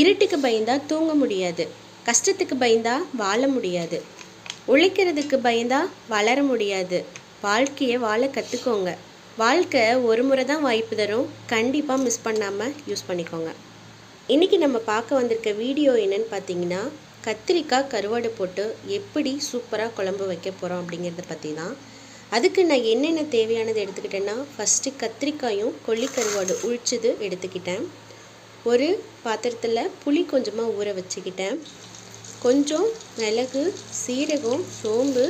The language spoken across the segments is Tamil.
இருட்டுக்கு பயந்தா தூங்க முடியாது. கஷ்டத்துக்கு பயந்தா வாழ முடியாது. உழைக்கிறதுக்கு பயந்தா வளர முடியாது. வாழ்க்கையை வாழ கற்றுக்கோங்க வாழ்க்கை ஒரு முறை தான் வாய்ப்பு தரும். கண்டிப்பாக மிஸ் பண்ணாமல் யூஸ் பண்ணிக்கோங்க. இன்றைக்கி நம்ம பார்க்க வந்திருக்க வீடியோ என்னன்னு பார்த்தீங்கன்னா கத்திரிக்காய் கருவாடு போட்டு எப்படி சூப்பராக குழம்பு வைக்க போகிறோம் அப்படிங்கிறத பற்றி தான் அதுக்கு நான் என்னென்ன தேவையானது எடுத்துக்கிட்டேன்னா ஃபஸ்ட்டு கத்திரிக்காயும் கொல்லி கருவாடு உழிச்சது எடுத்துக்கிட்டேன். ஒரு பாத்திரத்தில் புளி கொஞ்சமாக ஊற வச்சுக்கிட்டேன். கொஞ்சம் மிளகு சீரகம் சோம்பு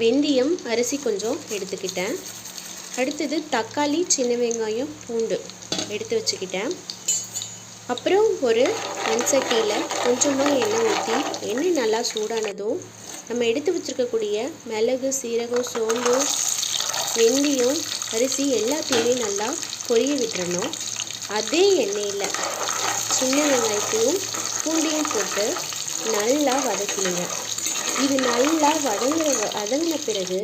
வெந்தயம் அரிசி கொஞ்சம் எடுத்துக்கிட்டேன். அடுத்தது தக்காளி சின்ன வெங்காயம் பூண்டு எடுத்து வச்சுக்கிட்டேன். அப்புறம் ஒரு மண் சட்டியில் கொஞ்சமாக எண்ணெய் ஊற்றி எண்ணெய் நல்லா சூடானதும் நம்ம எடுத்து வச்சுருக்கக்கூடிய மிளகு சீரகம் சோம்பு வெந்தயம் அரிசி எல்லாத்தையுமே நல்லா பொரிய விட்டுறணும். அதே எண்ணெயில் சின்ன வெங்காயத்தையும் பூண்டையும் போட்டு நல்லா வதக்கிடுங்க. இது நல்லா வதங்குற வதங்கின பிறகு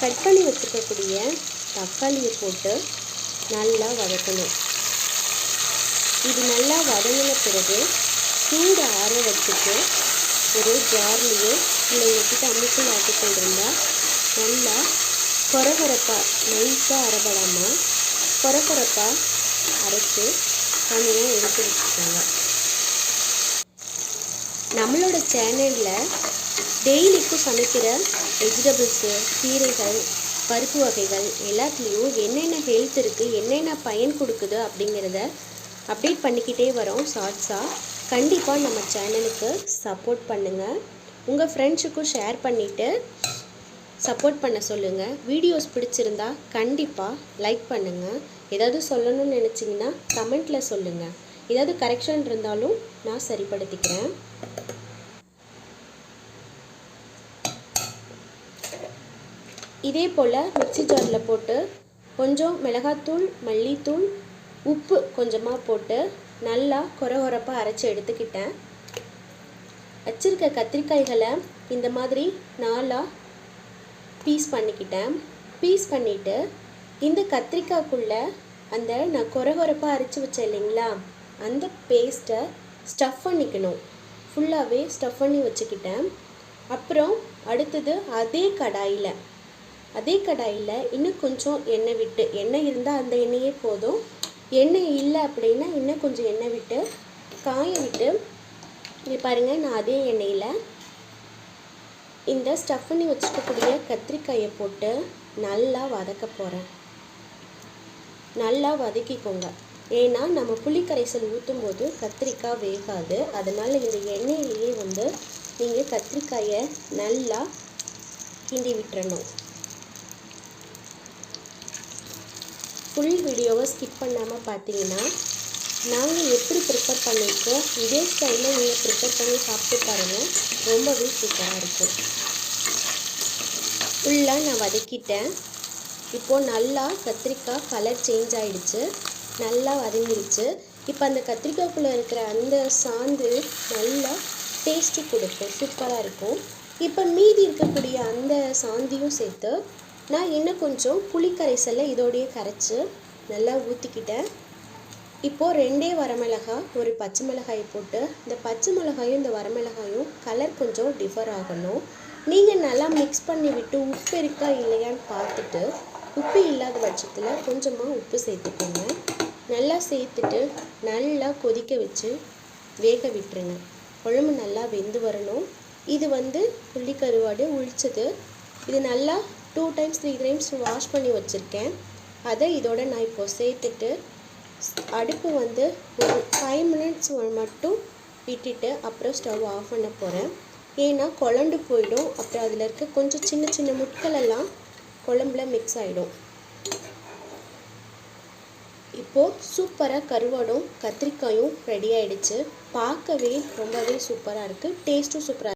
கட் பண்ணி வச்சுருக்கக்கூடிய தக்காளியை போட்டு நல்லா வதக்கணும். இது நல்லா வதங்கின பிறகு சூடு ஆற வச்சுட்டு ஒரு ஜார்லேயோ இல்லை எடுத்து அம்மிக்குள் ஆட்டிக்கொண்டு இருந்தால் நல்லா கொரகொரப்பாக நைஸாக அரைபடாமல் கொரகொரப்பாக அரைச்சி தனியாக எடுத்து வச்சுக்கோங்க. நம்மளோட சேனலில் டெய்லிக்கும் சமைக்கிற வெஜிடபிள்ஸு கீரைகள் பருப்பு வகைகள் எல்லாத்துலேயும் என்னென்ன ஹெல்த் இருக்குது என்னென்ன பயன் கொடுக்குது அப்படிங்கிறத அப்டேட் பண்ணிக்கிட்டே வரோம். ஷார்ட்ஸாக கண்டிப்பாக நம்ம சேனலுக்கு சப்போர்ட் பண்ணுங்கள் உங்கள் ஃப்ரெண்ட்ஸுக்கும் ஷேர் பண்ணிவிட்டு சப்போர்ட் பண்ண சொல்லுங்கள் வீடியோஸ் பிடிச்சிருந்தா கண்டிப்பாக லைக் பண்ணுங்கள் ஏதாவது சொல்லணும்னு நினச்சிங்கன்னா கமெண்ட்டில் சொல்லுங்கள் ஏதாவது கரெக்ஷன் இருந்தாலும் நான் சரிப்படுத்திக்கிறேன். இதே போல் மிக்சி ஜாரில் போட்டு கொஞ்சம் மிளகாத்தூள் மல்லித்தூள் உப்பு கொஞ்சமாக போட்டு நல்லா குறகுறப்பாக அரைச்சி எடுத்துக்கிட்டேன். வச்சிருக்க கத்திரிக்காய்களை இந்த மாதிரி நாலாக பீஸ் பண்ணிக்கிட்டேன். பீஸ் பண்ணிவிட்டு இந்த கத்திரிக்காய்க்குள்ளே அந்த நான் கொரகொரப்பாக அரைச்சி வச்சேன் இல்லைங்களா? அந்த பேஸ்ட்டை ஸ்டஃப் பண்ணிக்கணும். ஃபுல்லாகவே ஸ்டஃப் பண்ணி வச்சுக்கிட்டேன். அப்புறம் அடுத்தது அதே கடாயில் அதே கடாயில் இன்னும் கொஞ்சம் எண்ணெய் விட்டு எண்ணெய் இருந்தால் அந்த எண்ணெயே போதும். எண்ணெய் இல்லை அப்படின்னா இன்னும் கொஞ்சம் எண்ணெய் விட்டு காய விட்டு இங்கே பாருங்கள் நான் அதே எண்ணெயில் இந்த ஸ்டஃப் பண்ணி வச்சுக்கக்கூடிய கத்திரிக்காயை போட்டு நல்லா வதக்க போகிறேன் நல்லா வதக்கிக்கோங்க. ஏன்னா நம்ம புளி கரைசல் ஊற்றும் போது கத்திரிக்காய் வேகாது. அதனால் இந்த எண்ணெயிலேயே வந்து நீங்கள் கத்திரிக்காயை நல்லா கிண்டி விட்டுறணும். ஃபுல் வீடியோவை ஸ்கிப் பண்ணாமல் பார்த்தீங்கன்னா நாங்கள் எப்படி ப்ரிப்பேர் பண்ணியிருக்கோம் இதே ஸ்டைலில் நீங்கள் ப்ரிப்பேர் பண்ணி சாப்பிட்டு பாருங்கள் ரொம்பவே சூப்பராக இருக்கும். ஃபுல்லாக நான் வதக்கிட்டேன். இப்போது நல்லா கத்திரிக்காய் கலர் சேஞ்ச் ஆகிடுச்சு நல்லா வதங்கிடுச்சு இப்போ அந்த கத்திரிக்காய்க்குள்ளே இருக்கிற அந்த சாந்து நல்லா டேஸ்ட்டு கொடுக்கும். சூப்பராக இருக்கும். இப்போ மீதி இருக்கக்கூடிய அந்த சாந்தியும் சேர்த்து நான் இன்னும் கொஞ்சம் புளி கரைசலை இதோடையே கரைச்சி நல்லா ஊற்றிக்கிட்டேன் இப்போது ரெண்டே வரமிளகாய் ஒரு பச்சை மிளகாய் போட்டு இந்த பச்சை மிளகாயும் இந்த வரமிளகாயும் கலர் கொஞ்சம் டிஃபர் ஆகணும். நீங்கள் நல்லா மிக்ஸ் பண்ணி விட்டு உப்பு இருக்கா இல்லையான்னு பார்த்துட்டு உப்பு இல்லாத பட்சத்தில் கொஞ்சமாக உப்பு சேர்த்துக்கோங்க. நல்லா சேர்த்துட்டு நல்லா கொதிக்க வச்சு வேக விட்டுருங்க. குழம்பு நல்லா வெந்து வரணும். இது வந்து புள்ளி கருவாடு உழிச்சது இது நல்லா two times three times wash பண்ணி வச்சுருக்கேன். அதை இதோட நான் இப்போது சேர்த்துட்டு அடுப்பு வந்து ஒரு ஃபைவ் மினிட்ஸ் மட்டும் விட்டுட்டு அப்புறம் ஸ்டவ் ஆஃப் பண்ண போகிறேன் ஏன்னா குழண்டு போயிடும். அப்புறம் அதில் இருக்க கொஞ்சம் சின்ன சின்ன முட்கள் எல்லாம் குழம்புல மிக்ஸ் ஆகிடும் இப்போது சூப்பராக கருவாடும் கத்திரிக்காயும் ரெடி ஆகிடுச்சு பார்க்கவே ரொம்பவே சூப்பராக இருக்குது டேஸ்ட்டும் சூப்பராக